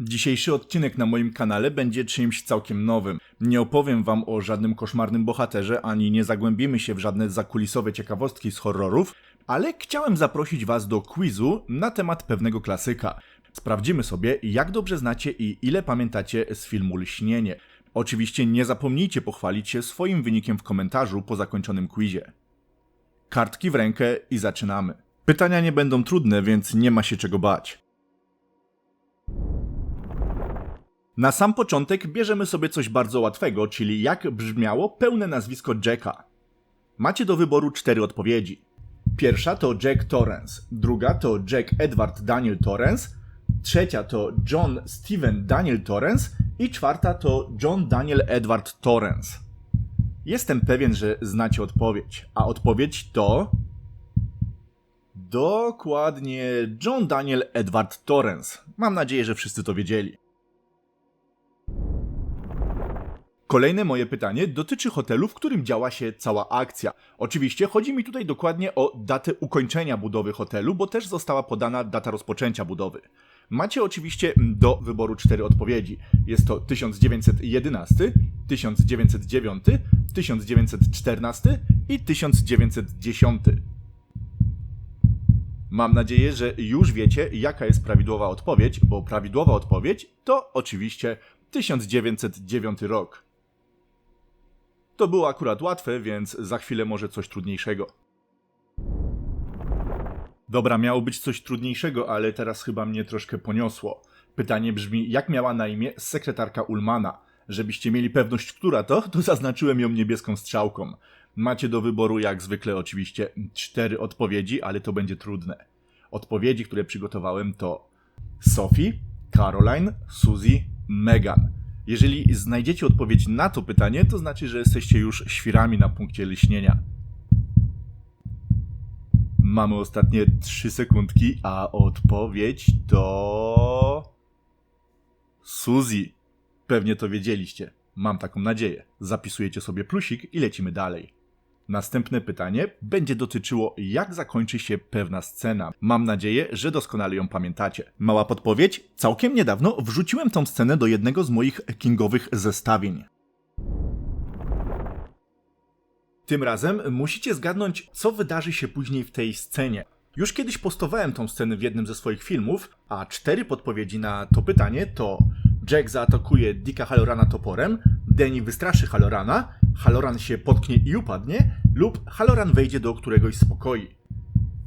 Dzisiejszy odcinek na moim kanale będzie czymś całkiem nowym. Nie opowiem wam o żadnym koszmarnym bohaterze, ani nie zagłębimy się w żadne zakulisowe ciekawostki z horrorów, ale chciałem zaprosić was do quizu na temat pewnego klasyka. Sprawdzimy sobie, jak dobrze znacie i ile pamiętacie z filmu Lśnienie. Oczywiście nie zapomnijcie pochwalić się swoim wynikiem w komentarzu po zakończonym quizie. Kartki w rękę i zaczynamy. Pytania nie będą trudne, więc nie ma się czego bać. Na sam początek bierzemy sobie coś bardzo łatwego, czyli jak brzmiało pełne nazwisko Jacka. Macie do wyboru cztery odpowiedzi. Pierwsza to Jack Torrance, druga to Jack Edward Daniel Torrance, trzecia to John Steven Daniel Torrance i czwarta to John Daniel Edward Torrance. Jestem pewien, że znacie odpowiedź, a odpowiedź to Dokładnie John Daniel Edward Torrance. Mam nadzieję, że wszyscy to wiedzieli. Kolejne moje pytanie dotyczy hotelu, w którym działa się cała akcja. Oczywiście chodzi mi tutaj dokładnie o datę ukończenia budowy hotelu, bo też została podana data rozpoczęcia budowy. Macie oczywiście do wyboru cztery odpowiedzi. Jest to 1911, 1909, 1914 i 1910. Mam nadzieję, że już wiecie, jaka jest prawidłowa odpowiedź, bo prawidłowa odpowiedź to oczywiście 1909 rok. To było akurat łatwe, więc za chwilę może coś trudniejszego. Dobra, miało być coś trudniejszego, ale teraz chyba mnie troszkę poniosło. Pytanie brzmi, jak miała na imię sekretarka Ulmana? Żebyście mieli pewność, która to, to zaznaczyłem ją niebieską strzałką. Macie do wyboru, jak zwykle, oczywiście cztery odpowiedzi, ale to będzie trudne. Odpowiedzi, które przygotowałem to Sophie, Caroline, Suzy, Megan. Jeżeli znajdziecie odpowiedź na to pytanie, to znaczy, że jesteście już świrami na punkcie liśnienia. Mamy ostatnie 3 sekundki, a odpowiedź to. Suzy. Pewnie to wiedzieliście. Mam taką nadzieję. Zapisujecie sobie plusik i lecimy dalej. Następne pytanie będzie dotyczyło, jak zakończy się pewna scena. Mam nadzieję, że doskonale ją pamiętacie. Mała podpowiedź: całkiem niedawno wrzuciłem tą scenę do jednego z moich kingowych zestawień. Tym razem musicie zgadnąć, co wydarzy się później w tej scenie. Już kiedyś postowałem tą scenę w jednym ze swoich filmów, a cztery podpowiedzi na to pytanie to Jack zaatakuje Dicka Halorana toporem, Danny wystraszy Halorana, Haloran się potknie i upadnie, lub Haloran wejdzie do któregoś z pokoi.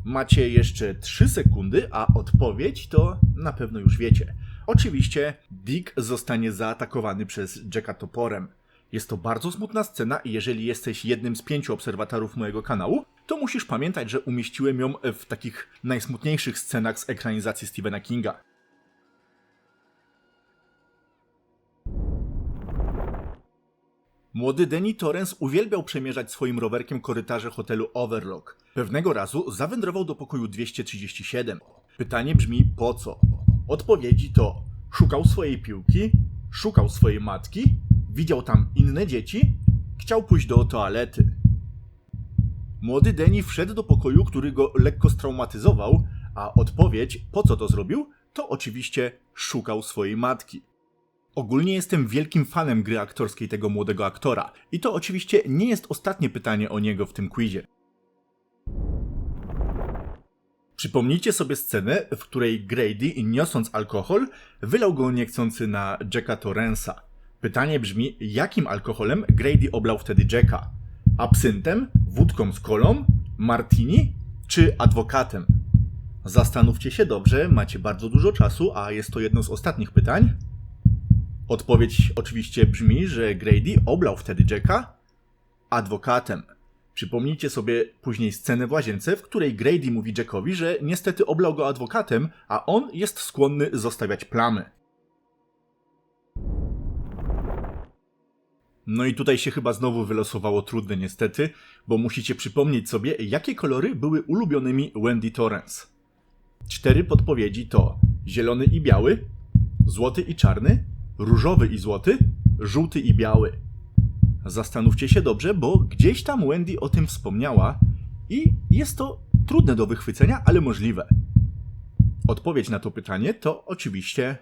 Macie jeszcze 3 sekundy, a odpowiedź to na pewno już wiecie. Oczywiście Dick zostanie zaatakowany przez Jacka toporem. Jest to bardzo smutna scena i jeżeli jesteś jednym z pięciu obserwatorów mojego kanału, to musisz pamiętać, że umieściłem ją w takich najsmutniejszych scenach z ekranizacji Stephena Kinga. Młody Denny Torrance uwielbiał przemierzać swoim rowerkiem korytarze hotelu Overlook. Pewnego razu zawędrował do pokoju 237. Pytanie brzmi po co? Odpowiedzi to szukał swojej piłki, szukał swojej matki, widział tam inne dzieci, chciał pójść do toalety. Młody Denny wszedł do pokoju, który go lekko straumatyzował, a odpowiedź po co to zrobił, to oczywiście szukał swojej matki. Ogólnie jestem wielkim fanem gry aktorskiej tego młodego aktora. I to oczywiście nie jest ostatnie pytanie o niego w tym quizie. Przypomnijcie sobie scenę, w której Grady, niosąc alkohol, wylał go niechcący na Jacka Torrensa. Pytanie brzmi, jakim alkoholem Grady oblał wtedy Jacka? Absyntem, wódką z kolą, martini czy adwokatem? Zastanówcie się dobrze, macie bardzo dużo czasu, a jest to jedno z ostatnich pytań. Odpowiedź oczywiście brzmi, że Grady oblał wtedy Jacka adwokatem. Przypomnijcie sobie później scenę w łazience, w której Grady mówi Jackowi, że niestety oblał go adwokatem, a on jest skłonny zostawiać plamy. No i tutaj się chyba znowu wylosowało trudne niestety, bo musicie przypomnieć sobie, jakie kolory były ulubionymi Wendy Torrance. Cztery podpowiedzi to zielony i biały, złoty i czarny, różowy i złoty, żółty i biały. Zastanówcie się dobrze, bo gdzieś tam Wendy o tym wspomniała i jest to trudne do wychwycenia, ale możliwe. Odpowiedź na to pytanie to oczywiście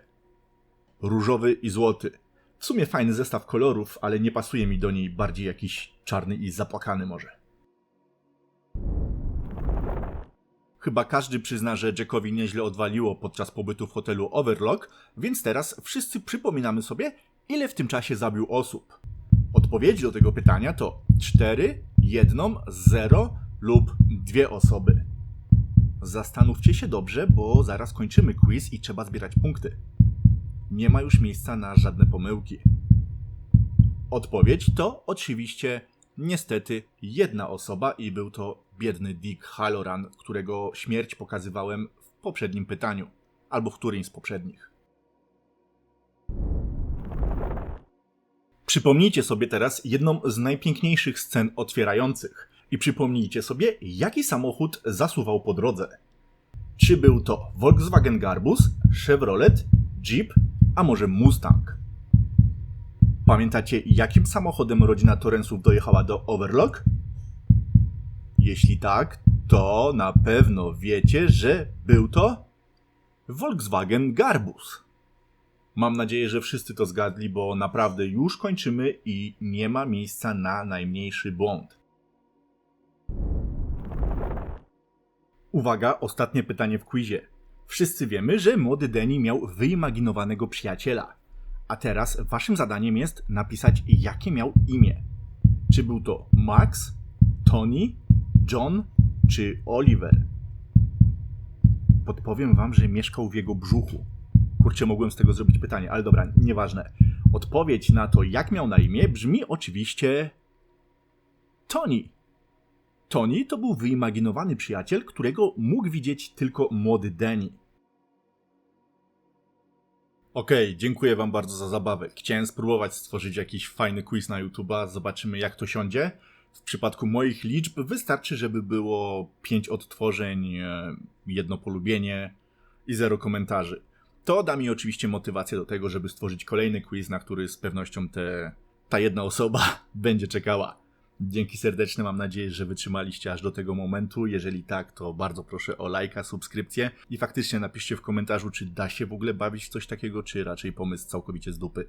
różowy i złoty. W sumie fajny zestaw kolorów, ale nie pasuje mi do niej bardziej jakiś czarny i zapłakany może. Chyba każdy przyzna, że Jackowi nieźle odwaliło podczas pobytu w hotelu Overlock, więc teraz wszyscy przypominamy sobie, ile w tym czasie zabił osób. Odpowiedzi do tego pytania to 4, 1, 0 lub 2 osoby. Zastanówcie się dobrze, bo zaraz kończymy quiz i trzeba zbierać punkty. Nie ma już miejsca na żadne pomyłki. Odpowiedź to oczywiście niestety jedna osoba i był to biedny Dick Halloran, którego śmierć pokazywałem w poprzednim pytaniu, albo w którymś z poprzednich. Przypomnijcie sobie teraz jedną z najpiękniejszych scen otwierających i przypomnijcie sobie, jaki samochód zasuwał po drodze. Czy był to Volkswagen Garbus, Chevrolet, Jeep, a może Mustang? Pamiętacie, jakim samochodem rodzina Torrensów dojechała do Overlock? Jeśli tak, to na pewno wiecie, że był to Volkswagen Garbus. Mam nadzieję, że wszyscy to zgadli, bo naprawdę już kończymy i nie ma miejsca na najmniejszy błąd. Uwaga, ostatnie pytanie w quizie. Wszyscy wiemy, że młody Denny miał wyimaginowanego przyjaciela. A teraz waszym zadaniem jest napisać, jakie miał imię. Czy był to Max, Tony, John czy Oliver? Podpowiem wam, że mieszkał w jego brzuchu. Kurczę, mogłem z tego zrobić pytanie, ale dobra, nieważne. Odpowiedź na to, jak miał na imię, brzmi oczywiście Tony. Tony to był wyimaginowany przyjaciel, którego mógł widzieć tylko młody Danny. Okej, dziękuję wam bardzo za zabawę. Chciałem spróbować stworzyć jakiś fajny quiz na YouTube'a, zobaczymy jak to siądzie. W przypadku moich liczb wystarczy, żeby było 5 odtworzeń, e, jedno polubienie i zero komentarzy. To da mi oczywiście motywację do tego, żeby stworzyć kolejny quiz, na który z pewnością te, ta jedna osoba będzie czekała. Dzięki serdeczne, mam nadzieję, że wytrzymaliście aż do tego momentu. Jeżeli tak, to bardzo proszę o lajka, subskrypcję i faktycznie napiszcie w komentarzu, czy da się w ogóle bawić w coś takiego, czy raczej pomysł całkowicie z dupy.